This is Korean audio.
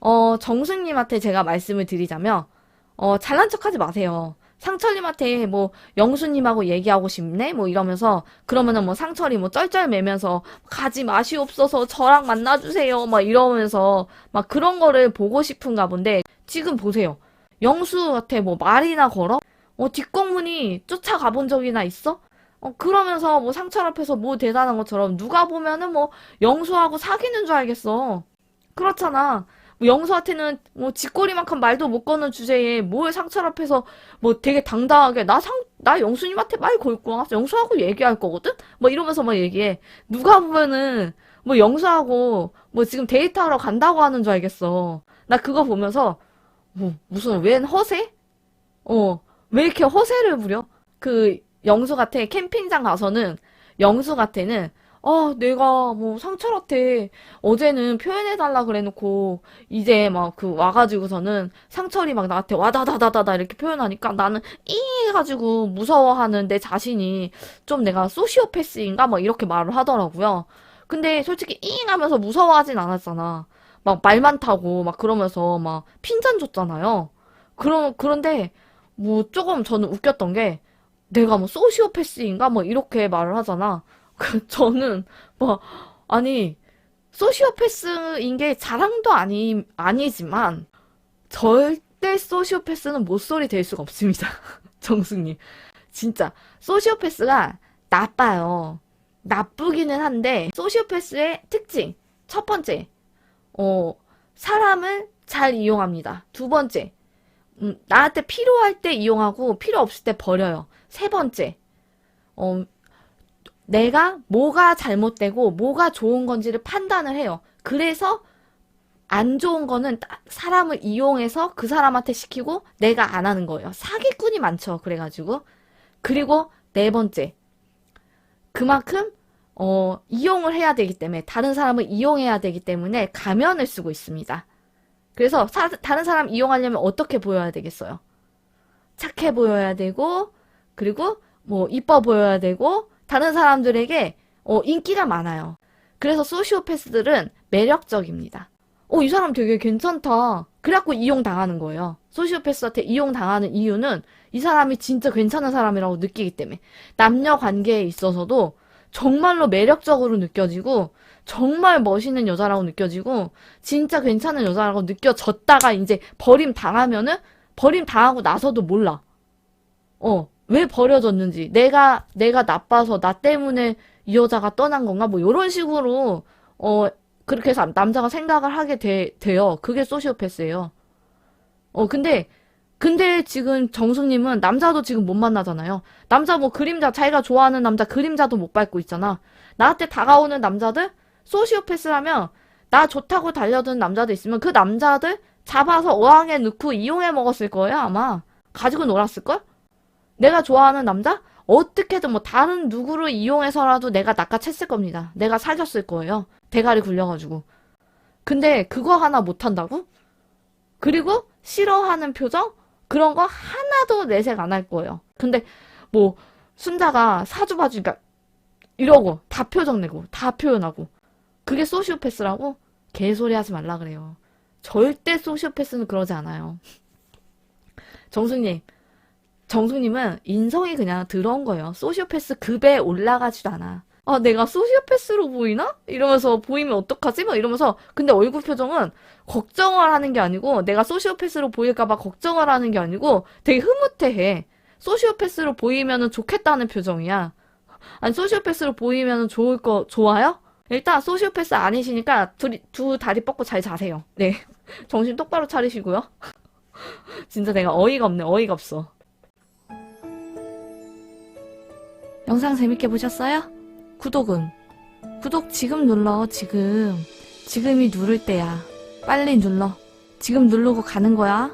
어, 정승님한테 제가 말씀을 드리자면, 어, 잘난 척 하지 마세요. 상철님한테 뭐, 영수님하고 얘기하고 싶네? 뭐 이러면서, 그러면은 뭐 상철이 뭐 쩔쩔매면서, 가지 마시옵소서, 저랑 만나주세요. 막 이러면서, 막 그런 거를 보고 싶은가 본데, 지금 보세요. 영수한테 뭐 말이나 걸어? 어, 뒷공문이 쫓아가 본 적이나 있어? 어, 그러면서 뭐 상철 앞에서 뭐 대단한 것처럼 누가 보면은 뭐 영수하고 사귀는 줄 알겠어. 그렇잖아. 뭐 영수한테는 뭐 쥐꼬리만큼 말도 못 거는 주제에 뭘 상철 앞에서 뭐 되게 당당하게 나 상, 나 영수님한테 말걸 거야. 영수하고 얘기할 거거든? 뭐 이러면서 막 얘기해. 누가 보면은 뭐 영수하고 뭐 지금 데이트하러 간다고 하는 줄 알겠어. 나 그거 보면서 뭐 무슨 웬 허세? 어, 왜 이렇게 허세를 부려? 그 영수 같아 캠핑장 가서는 영수 같아는 어 내가 뭐 상철한테 어제는 표현해달라 그래놓고 이제 막 그 와가지고서는 상철이 막 나한테 와다다다다다 이렇게 표현하니까 나는 이 해가지고 무서워하는 내 자신이 좀 내가 소시오패스인가 막 이렇게 말을 하더라고요. 근데 솔직히 잉 하면서 무서워하진 않았잖아. 막말 많다고 막 그러면서 막 핀잔 줬잖아요. 그런 그런데 뭐 조금 저는 웃겼던 게 내가 뭐 소시오패스인가 뭐 이렇게 말을 하잖아. 그 저는 뭐 아니 소시오패스인 게 자랑도 아니 아니지만 절대 소시오패스는 모쏠이 될 수가 없습니다. 정숙님. 진짜 소시오패스가 나빠요. 나쁘기는 한데 소시오패스의 특징 첫 번째 어 사람을 잘 이용합니다. 두 번째 음, 나한테 필요할 때 이용하고 필요 없을 때 버려요. 세 번째, 어, 내가 뭐가 잘못되고 뭐가 좋은 건지를 판단을 해요. 그래서 안 좋은 거는 따- 사람을 이용해서 그 사람한테 시키고 내가 안 하는 거예요. 사기꾼이 많죠. 그래가지고. 그리고 네 번째, 그만큼 어, 이용을 해야 되기 때문에 다른 사람을 이용해야 되기 때문에 가면을 쓰고 있습니다. 그래서 사- 다른 사람 이용하려면 어떻게 보여야 되겠어요? 착해 보여야 되고, 그리고 뭐 이뻐 보여야 되고, 다른 사람들에게 어, 인기가 많아요. 그래서 소시오패스들은 매력적입니다. 어, 이 사람 되게 괜찮다. 그래갖고 이용당하는 거예요. 소시오패스한테 이용당하는 이유는 이 사람이 진짜 괜찮은 사람이라고 느끼기 때문에. 남녀 관계에 있어서도 정말로 매력적으로 느껴지고, 정말 멋있는 여자라고 느껴지고, 진짜 괜찮은 여자라고 느껴졌다가 이제 버림 당하면은, 버림 당하고 나서도 몰라. 어, 왜 버려졌는지. 내가, 내가 나빠서 나 때문에 이 여자가 떠난 건가? 뭐, 이런 식으로, 어, 그렇게 해서 남자가 생각을 하게 돼, 돼요. 그게 소시오패스예요. 어, 근데, 근데 지금 정숙님은 남자도 지금 못 만나잖아요. 남자 뭐 그림자, 자기가 좋아하는 남자 그림자도 못 밟고 있잖아. 나한테 다가오는 남자들? 소시오패스라면, 나 좋다고 달려드는 남자들 있으면 그 남자들 잡아서 어항에 넣고 이용해 먹었을 거예요, 아마. 가지고 놀았을걸? 내가 좋아하는 남자? 어떻게든 뭐 다른 누구를 이용해서라도 내가 낚아챘을 겁니다. 내가 살렸을 거예요. 대가리 굴려가지고. 근데 그거 하나 못한다고? 그리고 싫어하는 표정? 그런 거 하나도 내색 안 할 거예요. 근데 뭐 순자가 사주봐주니까 이러고 다 표정 내고 다 표현하고 그게 소시오패스라고? 개소리 하지 말라 그래요. 절대 소시오패스는 그러지 않아요. 정숙님, 정숙님은 인성이 그냥 들어온 거예요. 소시오패스 급에 올라가지도 않아. 아, 내가 소시오패스로 보이나? 이러면서 보이면 어떡하지? 막 이러면서 근데 얼굴 표정은 걱정을 하는 게 아니고 내가 소시오패스로 보일까봐 걱정을 하는 게 아니고 되게 흐뭇해해. 소시오패스로 보이면은 좋겠다는 표정이야. 아니 소시오패스로 보이면은 좋을 거 좋아요? 일단 소시오패스 아니시니까 둘이, 두 다리 뻗고 잘 자세요. 네. 정신 똑바로 차리시고요. 진짜 내가 어이가 없네. 어이가 없어. 영상 재밌게 보셨어요? 구독은? 구독 지금 눌러, 지금. 지금이 누를 때야. 빨리 눌러. 지금 누르고 가는 거야.